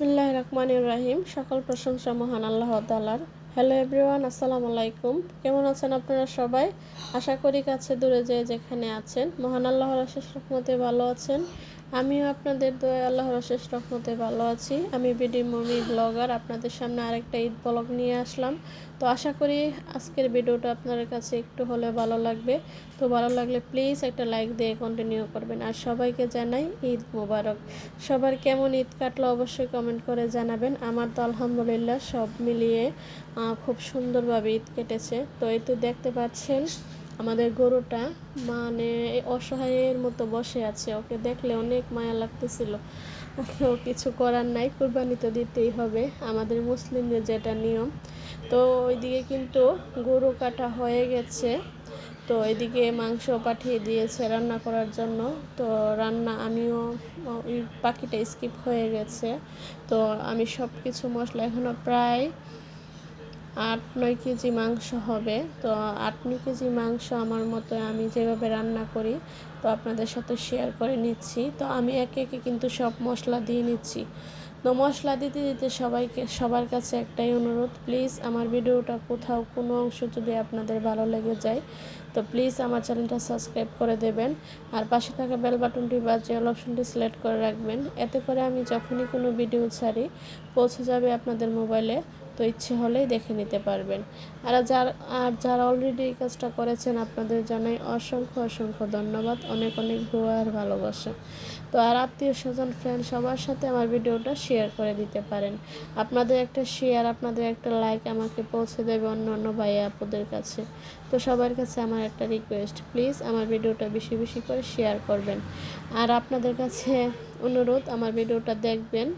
বিসমিল্লাহ রহমান রাহিম। সকল প্রশংসা মহান আল্লাহ তালার হ্যালো এভরিওয়ান আসসালামু আলাইকুম। কেমন আছেন আপনারা সবাই? আশা করি কাছে দূরে যেয়ে যেখানে আছেন। মহান আল্লাহর শেষ রহমতে ভালো আছেন। আমিও আপনাদের দয়া আল্লাহর শেষ রহমতে ভালো আছি। আমি বিডি মমি ব্লগার, আপনাদের সামনে আরেকটা ঈদ ব্লগ নিয়ে আসলাম। তো আশা করি আজকের ভিডিওটা আপনাদের কাছে একটু হলে ভালো লাগবে। তো ভালো লাগলে প্লিজ একটা লাইক দিয়ে কন্টিনিউ করবেন। আর সবাইকে জানাই ঈদ মুবারক। সবার কেমন ঈদ কাটলো অবশ্যই কমেন্ট করে জানাবেন। আমার তো আলহামদুলিল্লাহ সব মিলিয়ে খুব সুন্দরভাবে ঈদ কেটেছে। তো এই তো দেখতে পাচ্ছেন আমাদের গরুটা মানে অসহায়ের মতো বসে আছে। ওকে দেখলে অনেক মায়া লাগতেছিল। ও কিছু করার নাই, কুরবানি তো দিতেই হবে। আমাদের মুসলিমদের যেটা নিয়ম। তো ওইদিকে কিন্তু গরু কাটা হয়ে গেছে। তো এদিকে মাংস পাঠিয়ে দিয়েছে রান্না করার জন্য। তো রান্না আমিও ওই পাখিটা স্কিপ হয়ে গেছে। তো আমি সব কিছু মশলা এখনও প্রায় আট, নয় কেজি মাংস হবে। তো আট, নয় কেজি মাংস আমার মতো আমি যেভাবে রান্না করি, তো আপনাদের সাথে শেয়ার করে নিচ্ছি। তো আমি একে একে কিন্তু সব মশলা দিয়ে নিচ্ছি। তো মশলা দিতে দিতে সবাইকে, সবার কাছে একটাই অনুরোধ প্লিজ আমার ভিডিওটা কোথাও কোনো অংশ যদি আপনাদের ভালো লেগে যায়, তো প্লিজ আমার চ্যানেলটা সাবস্ক্রাইব করে দেবেন। আর পাশে থাকা বেল বাটনটি বা জেল অপশনটি সিলেক্ট করে রাখবেন। এতে করে আমি যখনই কোনো ভিডিও ছাড়ি, পৌঁছে যাবে আপনাদের মোবাইলে তো ইচ্ছে হলেই দেখে নিতে পারবেন। আর যার, আর যারা অলরেডি এই কাজটা করেছেন, আপনাদের জানাই অসংখ্য অসংখ্য ধন্যবাদ। অনেক অনেক ভুয়া আর ভালোবাসা। তো আর আত্মীয় স্বজন ফ্রেন্ড সবার সাথে আমার ভিডিওটা শেয়ার করে দিতে পারেন। আপনাদের একটা শেয়ার আপনাদের একটা লাইক আমাকে পৌঁছে দেবে অন্য অন্য ভাই আপুদের কাছে। তো সবার কাছে আমার একটা রিকোয়েস্ট প্লিজ আমার ভিডিওটা বেশি বেশি করে শেয়ার করবেন। আর আপনাদের কাছে অনুরোধ, আমার ভিডিওটা দেখবেন।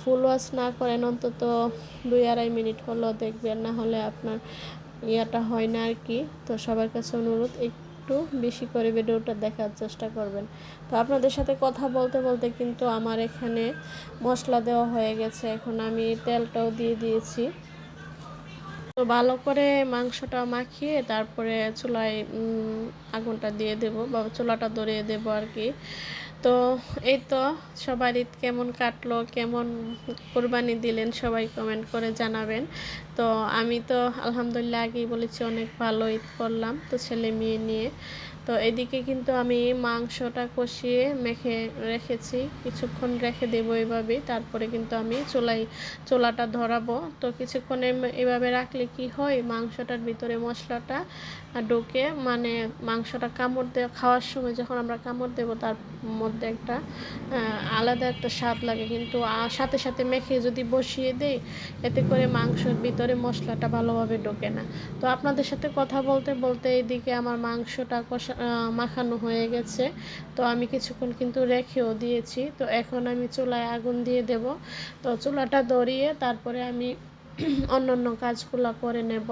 ফুল ওয়াশ না করেন, অন্তত দুই আড়াই মিনিট হলেও দেখবেন, না হলে আপনার ইয়াটা হয় না আর কি। তো সবার কাছে অনুরোধ, একটু বেশি করে ভিডিওটা দেখার চেষ্টা করবেন। তো আপনাদের সাথে কথা বলতে বলতে কিন্তু আমার এখানে মশলা দেওয়া হয়ে গেছে। এখন আমি তেলটাও দিয়ে দিয়েছি। তো ভালো করে মাংসটা মাখিয়ে তারপরে চুলায় আগুনটা দিয়ে দেব বা চুলাটা ধরিয়ে দেব আর কি তো এই তো সবার ঈদ কেমন কাটলো, কেমন কোরবানি দিলেন সবাই কমেন্ট করে জানাবেন। তো আমি তো আলহামদুলিল্লাহ আগেই বলেছি অনেক ভালো ঈদ করলাম তো ছেলে মেয়ে নিয়ে। তো এদিকে কিন্তু আমি মাংসটা কষিয়ে মেখে রেখেছি। কিছুক্ষণ রেখে দেবো এইভাবেই তারপরে কিন্তু আমি চোলাই, চোলাটা ধরাবো। তো কিছুক্ষণ এভাবে রাখলে কি হয়? মাংসটার ভিতরে মশলাটা ঢোকে মানে মাংসটা কামড় দেওয়া, খাওয়ার সময় যখন আমরা কামড় দেবো, তার মধ্যে একটা আলাদা একটা স্বাদ লাগে। কিন্তু সাথে সাথে মেখে যদি বসিয়ে দেই, এতে করে মাংসর ভিতরে মশলাটা ভালোভাবে ঢোকে না। তো আপনাদের সাথে কথা বলতে বলতে এদিকে আমার মাংসটা কষা মাখানো হয়ে গেছে। তো আমি কিছুক্ষণ কিন্তু রেখেও দিয়েছি। তো এখন আমি চুলায় আগুন দিয়ে দেব। তো চুলাটা ধরিয়ে তারপরে আমি অন্য অন্য কাজগুলো করে নেব।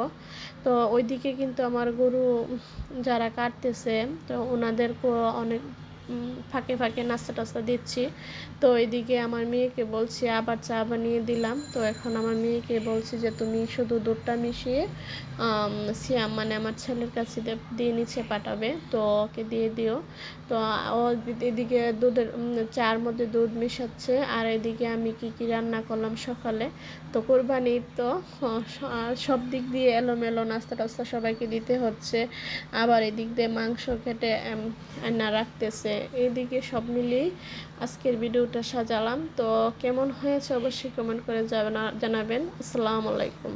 তো ওইদিকে কিন্তু আমার গরু যারা কাটতেছে, তো ওনাদেরকেও অনেক ফাঁকে ফাঁকে নাস্তা টাস্তা দিচ্ছি। তো এদিকে আমার মেয়েকে বলছি, আবার চা বানিয়ে দিলাম। তো এখন আমার মেয়েকে বলছি যে, তুমি শুধু দুধটা মিশিয়ে সিয়াম মানে আমার ছেলের কাছে দিয়ে নিচে পাঠাবে। তো ওকে দিয়ে দিও। তো ও এদিকে দুধের চার মধ্যে দুধ মিশাচ্ছে। আর এদিকে আমি কি কি রান্না করলাম সকালে? তো কোরবানি তো সব দিক দিয়ে এলোমেলো নাস্তা টাস্তা সবাইকে দিতে হচ্ছে। আবার এদিক দিয়ে মাংস কেটে রাখতেছে। এইদিকে সব মিলিয়ে আজকের ভিডিওটা সাজালাম। তো কেমন হয়েছে অবশ্যই কমেন্ট করে জানাবেন। আসসালামু আলাইকুম।